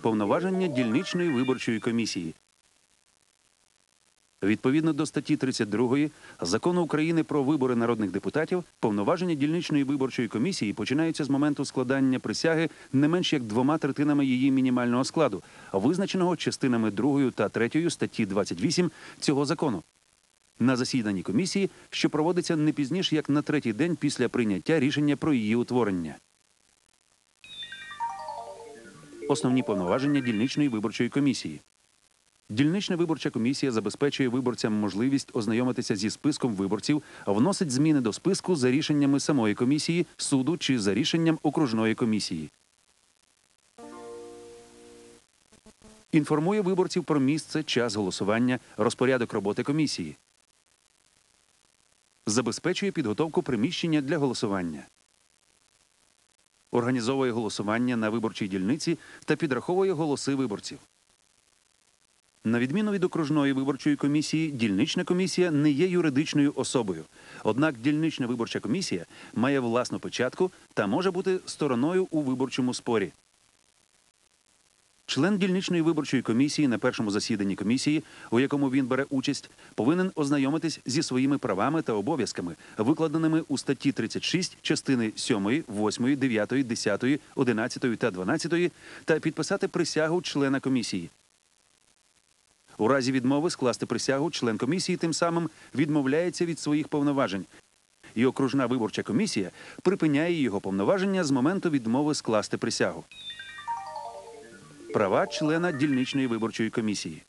повноваження дільничної виборчої комісії. Відповідно до статті 32 закону України про вибори народних депутатів, повноваження дільничної виборчої комісії починаються з моменту складання присяги не менш як двома третинами її мінімального складу, визначеного частинами 2 та 3 статті 28 цього закону. На засіданні комісії, що проводиться не пізніше як на третій день після прийняття рішення про її утворення. Основні повноваження дільничної виборчої комісії. Дільнична виборча комісія забезпечує виборцям можливість ознайомитися зі списком виборців, вносить зміни до списку за рішеннями самої комісії, суду чи за рішенням окружної комісії. Інформує виборців про місце, час голосування, розпорядок роботи комісії. Забезпечує підготовку приміщення для голосування. Організовує голосування на виборчій дільниці та підраховує голоси виборців. На відміну від окружної виборчої комісії, дільнична комісія не є юридичною особою. Однак дільнична виборча комісія має власну печатку та може бути стороною у виборчому спорі. Член дільничної виборчої комісії на першому засіданні комісії, у якому він бере участь, повинен ознайомитись зі своїми правами та обов'язками, викладеними у статті 36 частини 7, 8, 9, 10, 11 та 12 та підписати присягу члена комісії. У разі відмови скласти присягу член комісії тим самим відмовляється від своїх повноважень. І окружна виборча комісія припиняє його повноваження з моменту відмови скласти присягу. Права члена дільничної виборчої комісії.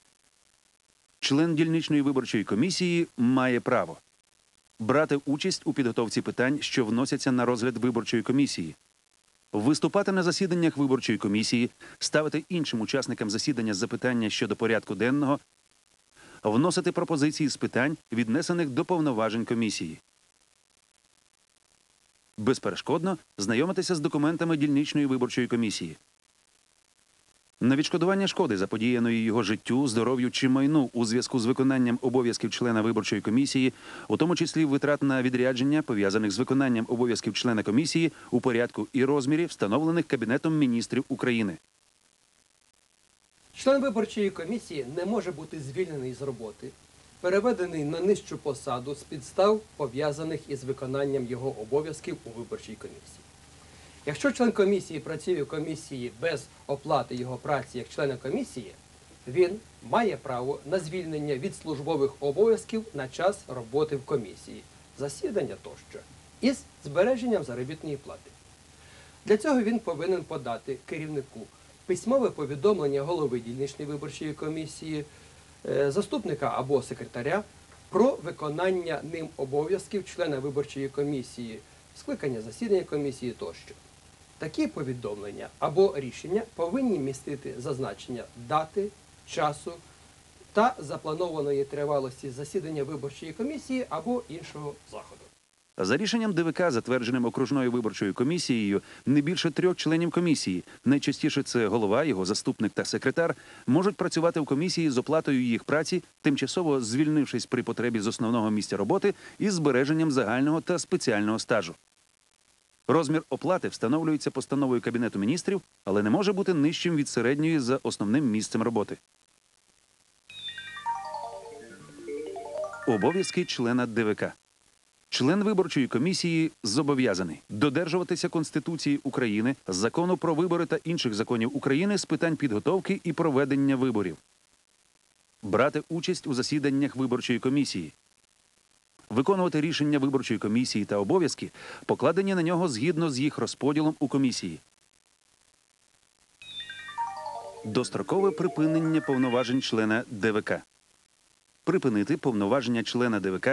Член дільничної виборчої комісії має право брати участь у підготовці питань, що вносяться на розгляд виборчої комісії, виступати на засіданнях виборчої комісії, ставити іншим учасникам засідання запитання щодо порядку денного, вносити пропозиції з питань, віднесених до повноважень комісії. Безперешкодно знайомитися з документами дільничної виборчої комісії. На відшкодування шкоди, заподіяної його життю, здоров'ю чи майну у зв'язку з виконанням обов'язків члена виборчої комісії, у тому числі витрат на відрядження, пов'язаних з виконанням обов'язків члена комісії у порядку і розмірі, встановлених Кабінетом міністрів України. Член виборчої комісії не може бути звільнений з роботи, переведений на нижчу посаду з підстав, пов'язаних із виконанням його обов'язків у виборчій комісії. Якщо член комісії працює в комісії без оплати його праці як члена комісії, він має право на звільнення від службових обов'язків на час роботи в комісії, засідання тощо, із збереженням заробітної плати. Для цього він повинен подати керівнику письмове повідомлення голови дільничної виборчої комісії, е, заступника або секретаря про виконання ним обов'язків члена виборчої комісії, скликання засідання комісії тощо. Такі повідомлення або рішення повинні містити зазначення дати, часу та запланованої тривалості засідання виборчої комісії або іншого заходу. За рішенням ДВК, затвердженим окружною виборчою комісією, не більше трьох членів комісії, найчастіше це голова, його заступник та секретар, можуть працювати в комісії з оплатою їх праці, тимчасово звільнившись при потребі з основного місця роботи із збереженням загального та спеціального стажу. Розмір оплати встановлюється постановою Кабінету міністрів, але не може бути нижчим від середньої за основним місцем роботи. Обов'язки члена ДВК. Член виборчої комісії зобов'язаний додержуватися Конституції України, закону про вибори та інших законів України з питань підготовки і проведення виборів, брати участь у засіданнях виборчої комісії, виконувати рішення виборчої комісії та обов'язки, покладені на нього згідно з їх розподілом у комісії. Дострокове припинення повноважень члена ДВК. Припинити повноваження члена ДВК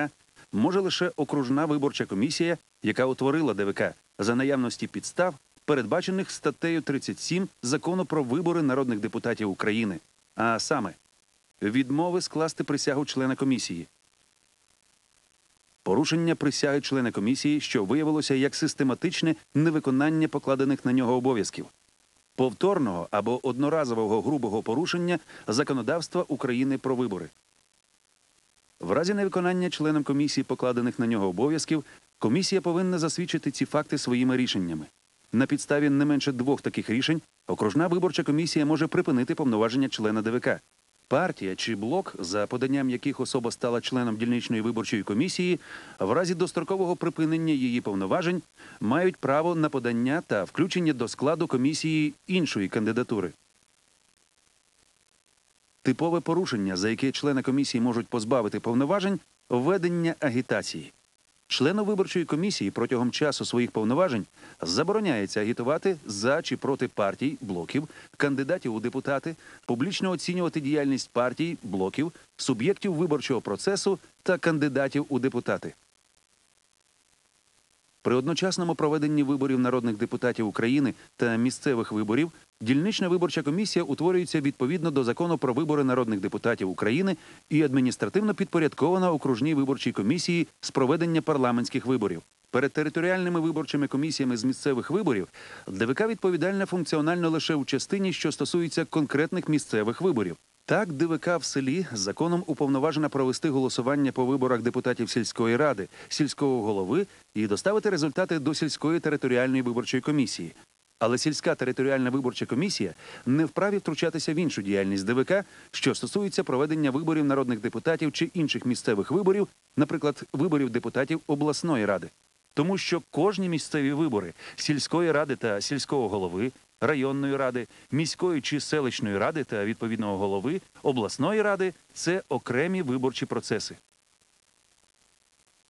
може лише окружна виборча комісія, яка утворила ДВК за наявності підстав, передбачених статтею 37 закону про вибори народних депутатів України, а саме відмови скласти присягу члена комісії, порушення присяги члена комісії, що виявилося як систематичне невиконання покладених на нього обов'язків, повторного або одноразового грубого порушення законодавства України про вибори. В разі невиконання членом комісії покладених на нього обов'язків, комісія повинна засвідчити ці факти своїми рішеннями. На підставі не менше двох таких рішень окружна виборча комісія може припинити повноваження члена ДВК. Партія чи блок, за поданням яких особа стала членом дільничної виборчої комісії, в разі дострокового припинення її повноважень мають право на подання та включення до складу комісії іншої кандидатури. Типове порушення, за яке члени комісії можуть позбавити повноважень, введення агітації. Члену виборчої комісії протягом часу своїх повноважень забороняється агітувати за чи проти партій, блоків, кандидатів у депутати, публічно оцінювати діяльність партій, блоків, суб'єктів виборчого процесу та кандидатів у депутати. При одночасному проведенні виборів народних депутатів України та місцевих виборів дільнична виборча комісія утворюється відповідно до закону про вибори народних депутатів України і адміністративно підпорядкована окружній виборчій комісії з проведення парламентських виборів. Перед територіальними виборчими комісіями з місцевих виборів ДВК відповідальна функціонально лише в частині, що стосується конкретних місцевих виборів. Так, ДВК в селі законом уповноважена провести голосування по виборах депутатів сільської ради, сільського голови і доставити результати до сільської територіальної виборчої комісії. Але сільська територіальна виборча комісія не вправі втручатися в іншу діяльність ДВК, що стосується проведення виборів народних депутатів чи інших місцевих виборів, наприклад, виборів депутатів обласної ради. Тому що кожні місцеві вибори сільської ради та сільського голови, районної ради, міської чи селищної ради та відповідного голови, обласної ради це окремі виборчі процеси.